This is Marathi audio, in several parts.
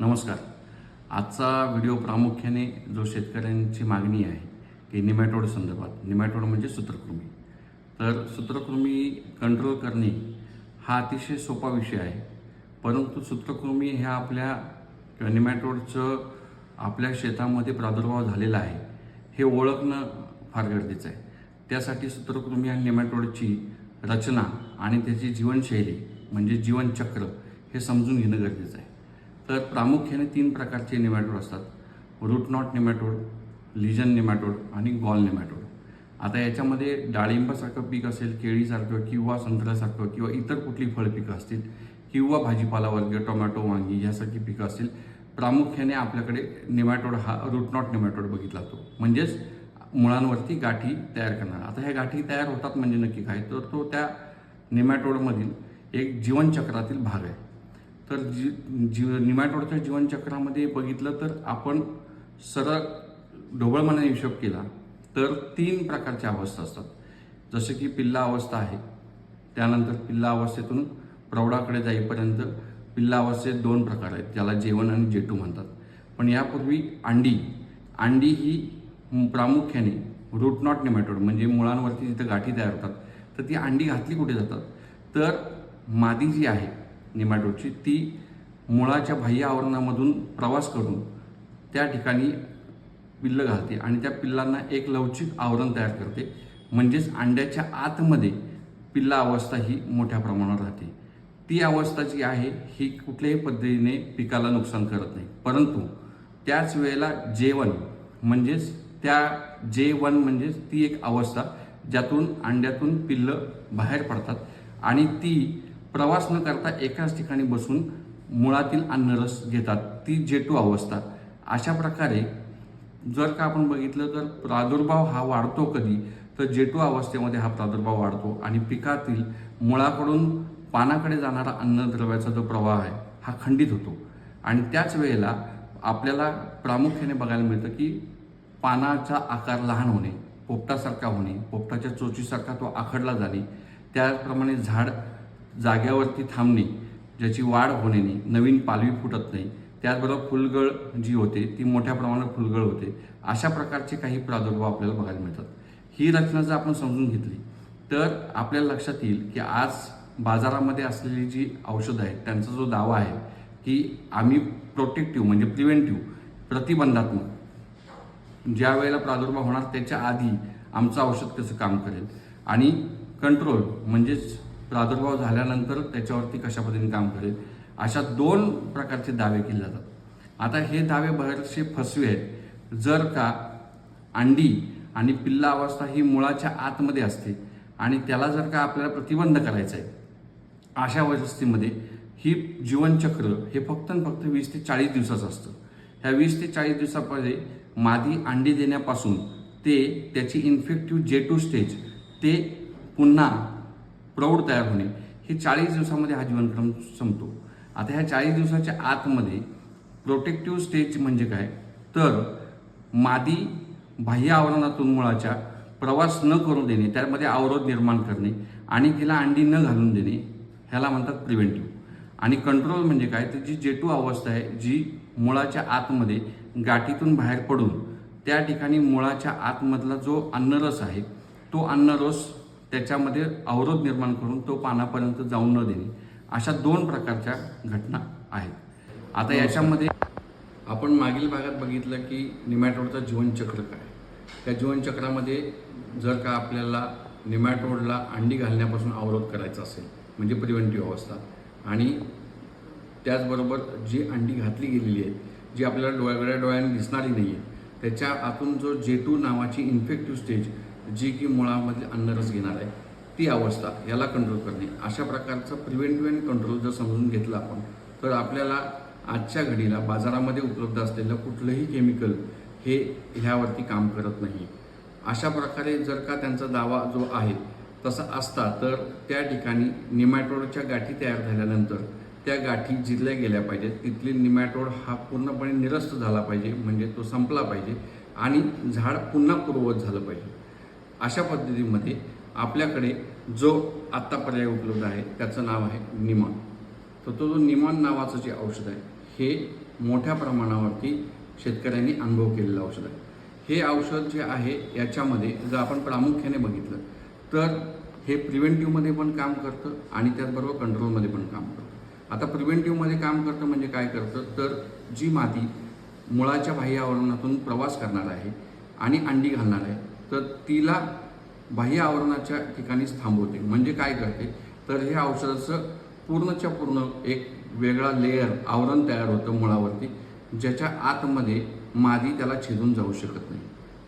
नमस्कार. आजचा व्हिडिओ प्रामुख्याने जो शेतकऱ्यांची मागणी आहे की निमॅटोड संदर्भात निमॅटोड म्हणजे सूत्रकृमी. तर सूत्रकृमी कंट्रोल करणे हा अतिशय सोपा विषय आहे परंतु सूत्रकृमी ह्या आपल्या किंवा निमॅटोडचं आपल्या शेतामध्ये प्रादुर्भाव झालेला आहे हे ओळखणं फार गरजेचं आहे. त्यासाठी सूत्रकृमी आणि निमॅटोडची रचना आणि त्याची जीवनशैली म्हणजे जीवनचक्र हे समजून घेणं गरजेचं आहे. तर प्रामुख्याने तीन प्रकारचे निमॅटोड असतात. Root knot nematode lesion nematode आणि गॉल निमॅटोड. आता याच्यामध्ये डाळिंबासारखं पीक असेल केळीसारखं किंवा संत्र्यासारखं किंवा इतर कुठली फळपिकं असतील किंवा भाजीपाला वर्ग टोमॅटो वांगी यासारखी पिकं असतील प्रामुख्याने आपल्याकडे निमॅटोड हा रूट नॉट निमॅटोड बघितला जातो म्हणजेच मुळांवरती गाठी तयार करणार. आता ह्या गाठी तयार होतात म्हणजे नक्की काय? तर तो त्या निमॅटोडमधील एक जीवनचक्रातील भाग आहे. तर जी जीव निमॅटोडच्या जीवनचक्रामध्ये बघितलं तर आपण सरळ ढोबळमानाने हिशोब केला तर तीन प्रकारच्या अवस्था असतात. जसे की पिल्ला अवस्था आहे त्यानंतर पिल्ला अवस्थेतून प्रौढाकडे जाईपर्यंत पिल्ला अवस्थेत दोन प्रकार आहेत ज्याला जेवण आणि जेटू म्हणतात. पण यापूर्वी अंडी अंडी ही प्रामुख्याने रूट नॉट निमॅटोड म्हणजे मुळांवरती जिथं गाठी तयार होतात तर ती अंडी घातली कुठे जातात? तर मादी जी आहे निमॅटोडची ती मुळाच्या बाह्य आवरणामधून प्रवास करून त्या ठिकाणी पिल्लं घालते आणि त्या पिल्लांना एक लवचिक आवरण तयार करते. म्हणजेच अंड्याच्या आतमध्ये पिल्ला अवस्था ही मोठ्या प्रमाणावर राहते. ती अवस्था जी आहे ही कुठल्याही पद्धतीने पिकाला नुकसान करत नाही. परंतु त्याच वेळेला जेवण म्हणजेच त्या जे वन म्हणजेच ती एक अवस्था ज्यातून अंड्यातून पिल्लं बाहेर पडतात आणि ती प्रवास न करता एकाच ठिकाणी बसून मुळातील अन्नरस घेतात. ती जेटू अवस्था. अशा प्रकारे जर का आपण बघितलं तर प्रादुर्भाव हा वाढतो कधी तर जेटू अवस्थेमध्ये हा प्रादुर्भाव वाढतो आणि पिकातील मुळाकडून पानाकडे जाणारा अन्नद्रव्याचा जो प्रवाह आहे हा खंडित होतो. आणि त्याच वेळेला आपल्याला प्रामुख्याने बघायला मिळतं की पानाचा आकार लहान होणे पोपटासारखा होणे पोपटाच्या चोचीसारखा तो आखडला जाणे त्याचप्रमाणे झाड जाग्यावरती थांबणे ज्याची वाढ होणे नाही नवीन पालवी फुटत नाही. त्याचबरोबर फुलगळ जी होते ती मोठ्या प्रमाणात फुलगळ होते. अशा प्रकारचे काही प्रादुर्भाव आपल्याला बघायला मिळतात. ही रचना जर आपण समजून घेतली तर आपल्याला लक्षात येईल की आज बाजारामध्ये असलेली जी औषधं आहेत त्यांचा जो दावा आहे की आम्ही प्रोटेक्टिव्ह म्हणजे प्रिव्हेंटिव्ह प्रतिबंधात्मक ज्या वेळेला प्रादुर्भाव होणार त्याच्या आधी आमचं औषध कसं काम करेल? आणि कंट्रोल म्हणजेच प्रादुर्भाव झाल्यानंतर त्याच्यावरती कशा पद्धतीने काम करेल? अशा दोन प्रकारचे दावे केले जातात. आता हे दावे बरेचसे फसवे आहेत. जर का अंडी आणि पिल्ला अवस्था ही मुळाच्या आतमध्ये असते आणि त्याला जर का आपल्याला प्रतिबंध करायचा आहे अशा अवस्थेमध्ये ही जीवनचक्र हे फक्त आणि फक्त वीस ते चाळीस दिवसाचं असतं. ह्या वीस ते चाळीस दिवसामध्ये मादी अंडी देण्यापासून ते त्याची इन्फेक्टिव्ह जे टू स्टेज ते पुन्हा प्रौढ तयार होणे हे चाळीस दिवसामध्ये हा जीवनक्रम संपतो. आता ह्या चाळीस दिवसाच्या आतमध्ये प्रोटेक्टिव्ह स्टेज म्हणजे काय? तर मादी बाह्य आवरणातून मुळाच्या प्रवास न करू देणे त्यामध्ये अवरोध निर्माण करणे आणि तिला अंडी न घालून देणे ह्याला म्हणतात प्रिव्हेंटिव्ह आणि कंट्रोल म्हणजे काय? तर जी जेटू अवस्था आहे जी मुळाच्या आतमध्ये गाठीतून बाहेर पडून त्या ठिकाणी मुळाच्या आतमधला जो अन्नरस आहे तो अन्नरस त्याच्यामध्ये अवरोध निर्माण करून तो पानापर्यंत जाऊन न देणे अशा दोन प्रकारच्या घटना आहेत. आता याच्यामध्ये आपण मागील भागात बघितलं की निमॅटोडचं जीवनचक्र काय त्या जीवनचक्रामध्ये जर का आपल्याला निमॅटोडला अंडी घालण्यापासून अवरोध करायचा असेल म्हणजे प्रिव्हेंटिव्ह अवस्था आणि त्याचबरोबर जी अंडी घातली गेलेली आहे जी आपल्याला डोळ्या डोळ्याने दिसणारी नाही आहे त्याच्या आतून जो जे टू नावाची इन्फेक्टिव्ह स्टेज जी की मुळामध्ये अन्नरस घेणार आहे ती अवस्था याला कंट्रोल करणे. अशा प्रकारचं प्रिव्हेंटिव्ह अँड कंट्रोल जर समजून घेतलं आपण तर आपल्याला आजच्या घडीला बाजारामध्ये उपलब्ध असलेलं कुठलंही केमिकल हे ह्यावरती काम करत नाही. अशा प्रकारे जर का त्यांचा दावा जो आहे तसा असता तर त्या ठिकाणी निमॅटोडच्या गाठी तयार झाल्यानंतर त्या गाठी जिरल्या गेल्या पाहिजेत. तिथली निमॅटोड हा पूर्णपणे निरस्त झाला पाहिजे म्हणजे तो संपला पाहिजे आणि झाड पुन्हा पूर्ववत झालं पाहिजे. अशा पद्धतीमध्ये आपल्याकडे जो आत्ता पर्याय उपलब्ध आहे त्याचं नाव आहे निमॉन. तर तो जो निमॉन नावाचं जे औषध आहे हे मोठ्या प्रमाणावरती शेतकऱ्यांनी अनुभव केलेलं औषध आहे. हे औषध जे आहे याच्यामध्ये जर आपण प्रामुख्याने बघितलं तर हे प्रिव्हेंटिव्हमध्ये पण काम करतं आणि त्याचबरोबर कंट्रोलमध्ये पण काम करतं. आता प्रिव्हेंटिव्हमध्ये काम करतं म्हणजे काय करतं? तर जी माती मुळाच्या बाह्य आवरणातून प्रवास करणार आहे आणि अंडी घालणार आहे तर तिला बाह्य आवरणाच्या ठिकाणीच थांबवते. म्हणजे काय करते? तर हे औषधाचं पूर्णच्या पूर्ण एक वेगळा लेअर आवरण तयार होतं मुळावरती ज्याच्या आतमध्ये मादी त्याला छेदून जाऊ शकत नाही.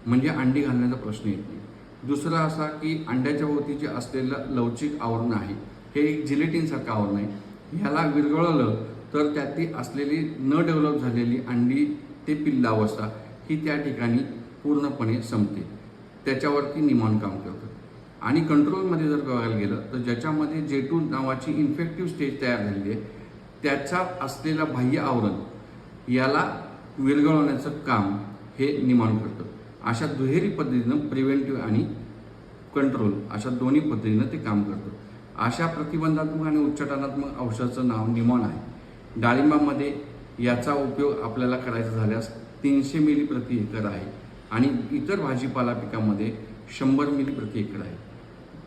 म्हणजे अंडी घालण्याचा प्रश्न येत नाही. दुसरा असा की अंड्याच्या भोवती जे असलेलं लवचिक आवरण आहे हे एक जिलेटिनसारखं आवरण आहे. ह्याला विरगळलं तर त्यातली असलेली न डेव्हलप झालेली अंडी ते पिल्लावस्था ही त्या ठिकाणी पूर्णपणे संपते. त्याच्यावरती निमान काम करतं आणि कंट्रोलमध्ये जर बघायला गेलं तर ज्याच्यामध्ये जेटून नावाची इन्फेक्टिव्ह स्टेज तयार झालेली आहे त्याचा असलेला बाह्य आवरण याला विरघळवण्याचं काम हे निमान करतं. अशा दुहेरी पद्धतीनं प्रिव्हेंटिव्ह आणि कंट्रोल अशा दोन्ही पद्धतीनं ते काम करतं. अशा प्रतिबंधात्मक आणि उच्चाटनात्मक औषधाचं नाव निमॉन आहे. डाळिंबामध्ये याचा उपयोग आपल्याला करायचा झाल्यास तीनशे मिली प्रति एकर आहे. आणि इतर भाजीपाला पिकामध्ये शंभर मिली प्रति एकर आहे.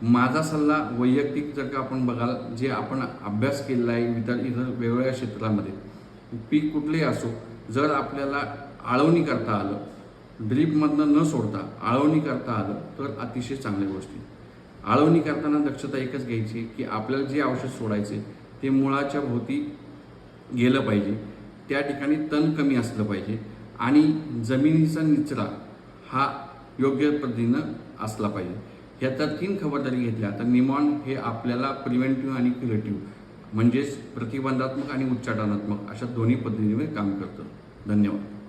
माझा सल्ला वैयक्तिक जर का आपण बघाल जे आपण अभ्यास केलेला आहे इतर इतर वेगवेगळ्या क्षेत्रामध्ये पीक कुठलेही असो जर आपल्याला आळवणी करता आलं ड्रीपमधनं न सोडता आळवणी करता आलं तर अतिशय चांगल्या गोष्टी आळवणी करताना दक्षता एकच घ्यायची की आपल्याला जे औषध सोडायचे ते मुळाच्या भोवती गेलं पाहिजे. त्या ठिकाणी तण कमी असलं पाहिजे. आणि जमिनीचा निचरा हा योग्य पद्धतीनं असला पाहिजे. ह्या तर तीन खबरदारी घेतल्या. तर निमॉन हे आपल्याला प्रिव्हेंटिव्ह आणि क्युरेटिव्ह म्हणजेच प्रतिबंधात्मक आणि उच्चाटनात्मक अशा दोन्ही पद्धतीने काम करतं. धन्यवाद.